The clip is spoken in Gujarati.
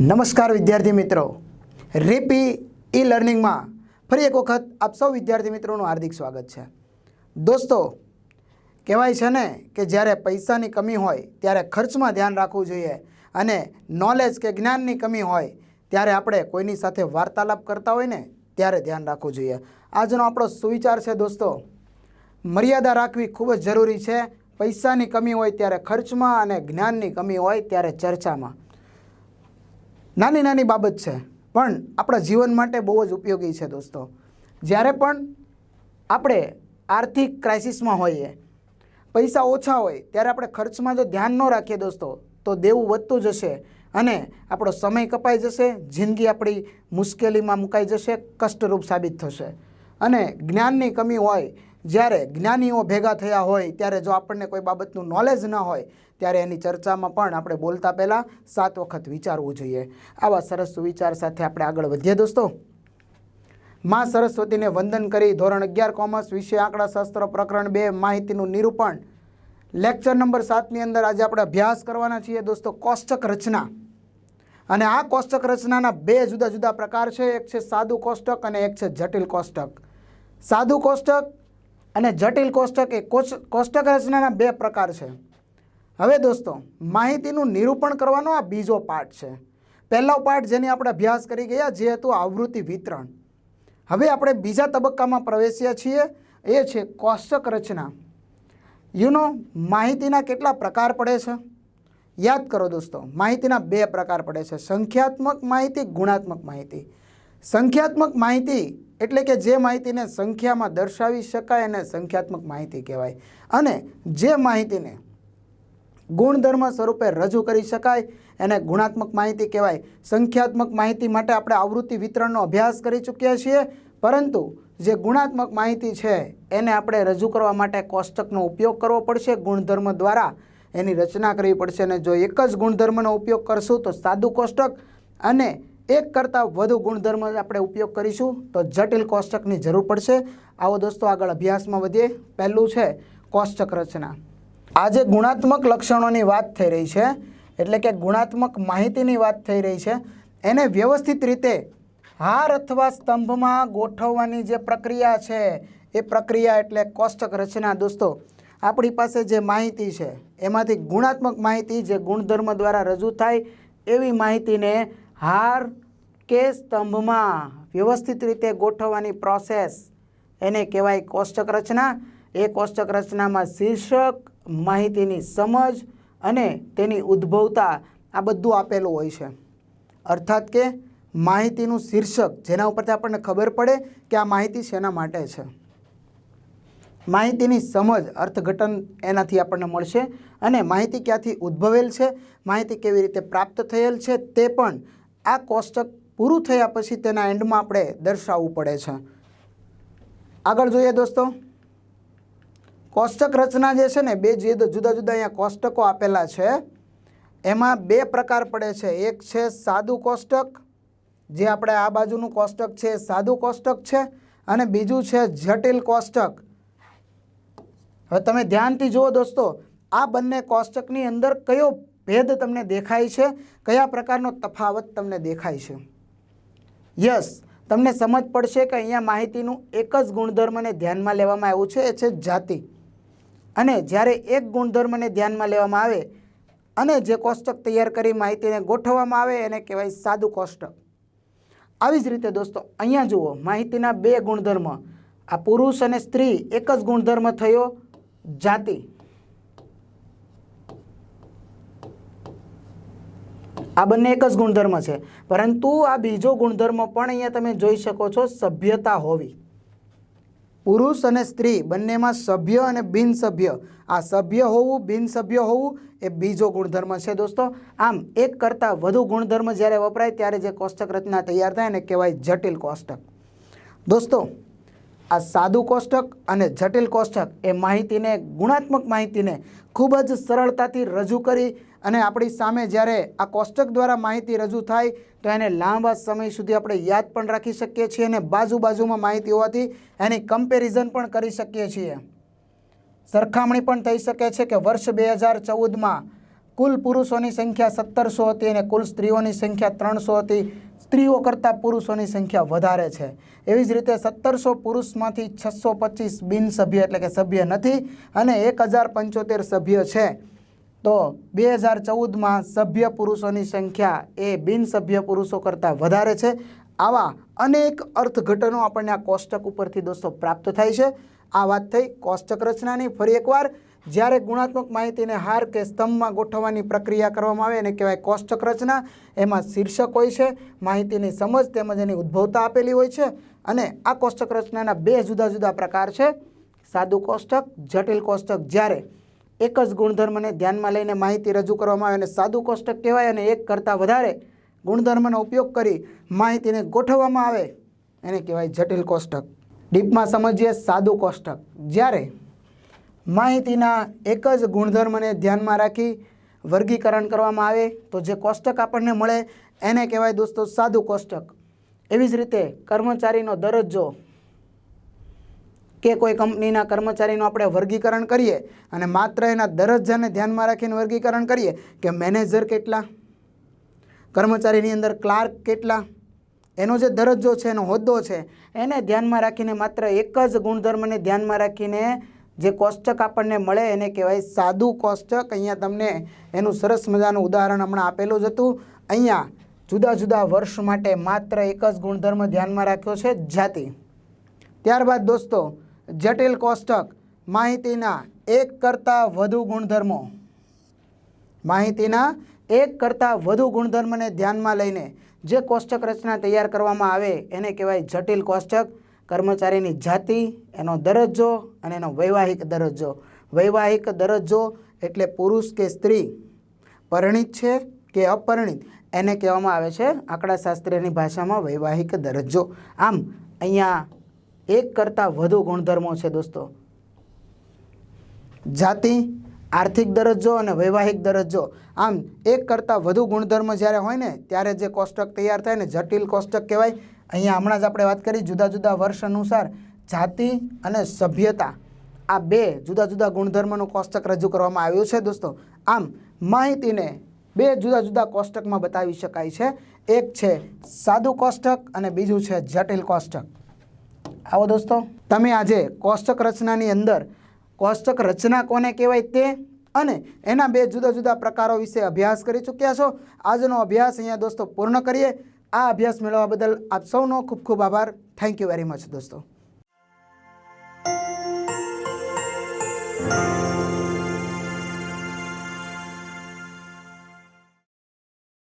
નમસ્કાર વિદ્યાર્થી મિત્રો. રેપી ઈ લર્નિંગમાં ફરી એક વખત આપ સૌ વિદ્યાર્થી મિત્રોનું હાર્દિક સ્વાગત છે. દોસ્તો, કહેવાય છે ને કે જ્યારે પૈસાની કમી હોય ત્યારે ખર્ચમાં ધ્યાન રાખવું જોઈએ અને નોલેજ કે જ્ઞાનની કમી હોય ત્યારે આપણે કોઈની સાથે વાર્તાલાપ કરતા હોય ને ત્યારે ધ્યાન રાખવું જોઈએ. આજનો આપણો સુવિચાર છે દોસ્તો, મર્યાદા રાખવી ખૂબ જ જરૂરી છે. પૈસાની કમી હોય ત્યારે ખર્ચમાં અને જ્ઞાનની કમી હોય ત્યારે ચર્ચામાં. નાની નાની બાબત છે, પણ આપણા જીવન માટે બહુ જ ઉપયોગી છે દોસ્તો. જ્યારે પણ આપણે આર્થિક ક્રાઇસિસમાં હોઈએ, પૈસા ઓછા હોય, ત્યારે આપણે ખર્ચમાં જો ધ્યાન ન રાખીએ દોસ્તો, તો દેવું વધતું જશે અને આપણો સમય કપાઈ જશે, જિંદગી આપણી મુશ્કેલીમાં મુકાઈ જશે, કષ્ટરૂપ સાબિત થશે. અને જ્ઞાનની કમી હોય જ્યારે જ્ઞાનીઓ ભેગા થયા હોય, ત્યારે જો આપણને કોઈ બાબતનું નોલેજ ન હોય, ત્યારે એની ચર્ચામાં પણ આપણે બોલતા પહેલાં સાત વખત વિચારવું જોઈએ. આવા સરસ સુવિચાર સાથે આપણે આગળ વધીએ દોસ્તો. માં સરસ્વતીને વંદન કરી ધોરણ અગિયાર કોમર્સ વિષય આંકડાશાસ્ત્ર પ્રકરણ બે માહિતીનું નિરૂપણ. લેક્ચર નંબર સાતની અંદર આજે આપણે અભ્યાસ કરવાના છીએ દોસ્તો, કોષ્ટક રચના. અને આ કોષ્ટક રચનાના બે જુદા જુદા પ્રકાર છે. એક છે સાદું કોષ્ટક અને એક છે જટિલ કોષ્ટક. સાદું કોષ્ટક અને જટિલ કોષ્ટક એ કોષ- કોષ્ટક રચનાના બે પ્રકાર છે. હવે દોસ્તો, માહિતીનું નિરૂપણ કરવાનો આ બીજો પાઠ છે. પહેલો પાઠ જેની આપણે અભ્યાસ કરી ગયા, જે હતું આવૃત્તિ વિતરણ. હવે આપણે બીજા તબક્કામાં પ્રવેશ્યા છીએ, એ છે કોષ્ટક રચના. યુનો માહિતીના કેટલા પ્રકાર પડે છે? યાદ કરો દોસ્તો, માહિતીના બે પ્રકાર પડે છે. સંખ્યાત્મક માહિતી, ગુણાત્મક માહિતી. સંખ્યાત્મક માહિતી એટલે કે જે માહિતીને સંખ્યામાં દર્શાવી શકાય એને સંખ્યાત્મક માહિતી કહેવાય. અને જે માહિતીને ગુણધર્મ સ્વરૂપે રજૂ કરી શકાય એને ગુણાત્મક માહિતી કહેવાય. સંખ્યાત્મક માહિતી માટે આપણે આવૃત્તિ વિતરણનો અભ્યાસ કરી ચૂક્યા છીએ, પરંતુ જે ગુણાત્મક માહિતી છે એને આપણે રજૂ કરવા માટે કોષ્ટકનો ઉપયોગ કરવો પડશે. ગુણધર્મ દ્વારા એની રચના કરવી પડશે અને જો એક જ ગુણધર્મનો ઉપયોગ કરશું તો સાદું કોષ્ટક અને એક કરતાં વધુ ગુણધર્મ આપણે ઉપયોગ કરીશું તો જટિલ કોષ્ટકની જરૂર પડશે. આવો દોસ્તો, આગળ અભ્યાસમાં વધીએ. પહેલું છે કોષ્ટક રચના. આજે ગુણાત્મક લક્ષણોની વાત થઈ રહી છે, એટલે કે ગુણાત્મક માહિતીની વાત થઈ રહી છે. એને વ્યવસ્થિત રીતે હાર અથવા સ્તંભમાં ગોઠવવાની જે પ્રક્રિયા છે, એ પ્રક્રિયા એટલે કોષ્ટક રચના. દોસ્તો, આપણી પાસે જે માહિતી છે, એમાંથી ગુણાત્મક માહિતી જે ગુણધર્મ દ્વારા રજૂ થાય, એવી માહિતીને હાર કે સ્તંભમાં વ્યવસ્થિત રીતે ગોઠવવાની પ્રોસેસ એને કહેવાય કોષ્ટક રચના એ કોષ્ટક રચનામાં શીર્ષક, માહિતીની સમજ અને તેની ઉદ્ભવતા આ બધું આપેલું હોય છે. અર્થાત કે માહિતીનું શીર્ષક, જેના ઉપરથી આપણને ખબર પડે કે આ માહિતી શેના માટે છે. માહિતીની સમજ, અર્થઘટન એનાથી આપણને મળશે અને માહિતી ક્યાંથી ઉદ્ભવેલ છે, માહિતી કેવી રીતે પ્રાપ્ત થયેલ છે તે પણ આ કોષ્ટક પૂરું થયા પછી તેના એન્ડમાં આપણે દર્શાવવું પડે છે. આગળ જોઈએ દોસ્તો. કોષ્ટક રચના જે છે ને, બે જુદા જુદા અહીંયા કોષ્ટકો આપેલા છે. એમાં બે પ્રકાર પડે છે. એક છે સાદું કોષ્ટક, જે આપણે આ બાજુનું કોષ્ટક છે સાદું કોષ્ટક છે, અને બીજું છે જટિલ કોષ્ટક. હવે તમે ધ્યાનથી જુઓ દોસ્તો, આ બંને કોષ્ટકની અંદર કયો ભેદ તમને દેખાય છે? કયા પ્રકારનો તફાવત તમને દેખાય છે? યસ, તમને સમજ પડશે કે અહીંયા માહિતીનું એક જ ગુણધર્મને ધ્યાનમાં લેવામાં આવ્યું છે, એ છે જાતિ. અને જ્યારે એક ગુણધર્મને ધ્યાનમાં લેવામાં આવે અને જે કોષ્ટક તૈયાર કરી માહિતીને ગોઠવવામાં આવે, એને કહેવાય સાદું કોષ્ટક. આવી જ રીતે દોસ્તો, અહીંયા જુઓ, માહિતીના બે ગુણધર્મ. આ પુરુષ અને સ્ત્રી, એક જ ગુણધર્મ થયો, જાતિ. આ બંને એક જ ગુણધર્મ છે. પરંતુ આ બીજો ગુણધર્મ પણ અહીંયા તમે જોઈ શકો છો, સભ્યતા હોવી. પુરુષ અને સ્ત્રી બંનેમાં સભ્ય અને બિનસભ્ય આ સભ્ય હોવું બિનસભ્ય હોવું એ બીજો ગુણધર્મ છે દોસ્તો. આમ, એક કરતાં વધુ ગુણધર્મ જ્યારે વપરાય ત્યારે જે કોષ્ટક રચના તૈયાર થાય એને કહેવાય જટિલ કોષ્ટક. દોસ્તો આ સાદું કોષ્ટક અને જટિલ કોષ્ટક એ માહિતીને, ગુણાત્મક માહિતીને ખૂબ જ સરળતાથી રજૂ કરી અને આપણી સામે જ્યારે આ કોષ્ટક દ્વારા માહિતી રજૂ થાય, તો એને લાંબા સમય સુધી આપણે યાદ પણ રાખી શકીએ છીએ અને બાજુ બાજુમાં માહિતી હોવાથી એની કમ્પેરિઝન પણ કરી શકીએ છીએ. સરખામણી પણ થઈ શકે છે કે વર્ષ બે હજાર ચૌદમાં કુલ પુરુષોની સંખ્યા સત્તરસો હતી અને કુલ સ્ત્રીઓની સંખ્યા ત્રણસો હતી. સ્ત્રીઓ કરતાં પુરુષોની સંખ્યા વધારે છે. એવી જ રીતે સત્તરસો પુરુષમાંથી છસો પચીસ બિનસભ્ય એટલે કે સભ્ય નથી અને એક હજાર પંચોતેર સભ્ય છે. તો બે હજાર ચૌદમાં સભ્ય પુરુષોની સંખ્યા એ બિનસભ્ય પુરુષો કરતાં વધારે છે. આવા અનેક અર્થઘટનો આપણને આ કોષ્ટક ઉપરથી દોસ્તો પ્રાપ્ત થાય છે. આ વાત થઈ કોષ્ટક રચનાની. ફરી એકવાર જ્યારે ગુણાત્મક માહિતીને હાર કે સ્તંભમાં ગોઠવવાની પ્રક્રિયા કરવામાં આવે, એને કહેવાય કોષ્ટક રચના. એમાં શીર્ષક હોય છે, માહિતીની સમજ તેમજ એની ઉદ્ભવતા આપેલી હોય છે અને આ કોષ્ટક રચનાના બે જુદા જુદા પ્રકાર છે. સાદું કોષ્ટક, જટિલ કોષ્ટક. જ્યારે એક જ ગુણધર્મને ધ્યાનમાં લઈને માહિતી રજૂ કરવામાં આવે અને સાદું કોષ્ટક કહેવાય અને એક કરતાં વધારે ગુણધર્મનો ઉપયોગ કરી માહિતીને ગોઠવવામાં આવે, એને કહેવાય જટિલ કોષ્ટક. ડીપમાં સમજીએ સાદું કોષ્ટક. જ્યારે માહિતીના એક જ ગુણધર્મને ધ્યાનમાં રાખી વર્ગીકરણ કરવામાં આવે તો જે કોષ્ટક આપણને મળે એને કહેવાય દોસ્તો સાદું કોષ્ટક. એવી જ રીતે કર્મચારીનો દરજ્જો કે કોઈ કંપનીના કર્મચારીનું આપણે વર્ગીકરણ કરીએ અને માત્ર એના દરજ્જાને ધ્યાનમાં રાખીને વર્ગીકરણ કરીએ કે મેનેજર કેટલા, કર્મચારીની અંદર ક્લાર્ક કેટલા, એનો જે દરજ્જો છે, એનો હોદ્દો છે, એને ધ્યાનમાં રાખીને માત્ર એક જ ગુણધર્મને ધ્યાનમાં રાખીને જે કોષ્ટક આપણને મળે એને કહેવાય સાદું કોષ્ટક. અહીંયા તમને એનું સરસ મજાનું ઉદાહરણ હમણાં આપેલું જ હતું. અહીંયા જુદા જુદા વર્ષ માટે માત્ર એક જ ગુણધર્મ ધ્યાનમાં રાખ્યો છે, જાતિ. ત્યારબાદ દોસ્તો, જટિલ કોષ્ટક, માહિતીના એક કરતાં વધુ ગુણધર્મો. માહિતીના એક કરતાં વધુ ગુણધર્મને ધ્યાનમાં લઈને જે કોષ્ટક રચના તૈયાર કરવામાં આવે, એને કહેવાય જટિલ કોષ્ટક. કર્મચારીની જાતિ, એનો દરજ્જો અને એનો વૈવાહિક દરજ્જો. વૈવાહિક દરજ્જો એટલે પુરુષ કે સ્ત્રી. પરિણિત છે કે અપરિણિત? એને કહેવામાં આવે છે આંકડાશાસ્ત્રીની ભાષામાં વૈવાહિક દરજ્જો. આમ, અહીંયા એક કરતાં વધુ ગુણધર્મો છે દોસ્તો. જાતિ, આર્થિક દરજ્જો અને વૈવાહિક દરજ્જો. આમ, એક કરતાં વધુ ગુણધર્મ જ્યારે હોય ને, ત્યારે જે કોષ્ટક તૈયાર થાય ને, જટિલ કોષ્ટક કહેવાય અહીંયા હમણાં જ આપણે વાત કરી જુદા જુદા વર્ષ અનુસાર જાતિ અને સભ્યતા. આ બે જુદા જુદા ગુણધર્મનું કોષ્ટક રજૂ કરવામાં આવ્યું છે દોસ્તો. આમ, માહિતીને બે જુદા જુદા કોષ્ટકમાં બતાવી શકાય છે. એક છે સાદું કોષ્ટક અને બીજું છે જટિલ કોષ્ટક. આવો દોસ્તો, તમે આજે કોષ્ટક રચનાની અંદર કોષ્ટક રચના કોને કહેવાય તે અને એના બે જુદા જુદા પ્રકારો વિશે અભ્યાસ કરી ચૂક્યા છો. આજનો અભ્યાસ અહીંયા દોસ્તો પૂર્ણ કરીએ. આ અભ્યાસ મેળવવા બદલ આપ સૌનો ખૂબ ખૂબ આભાર. થેન્ક યુ વેરી મચ દોસ્તો.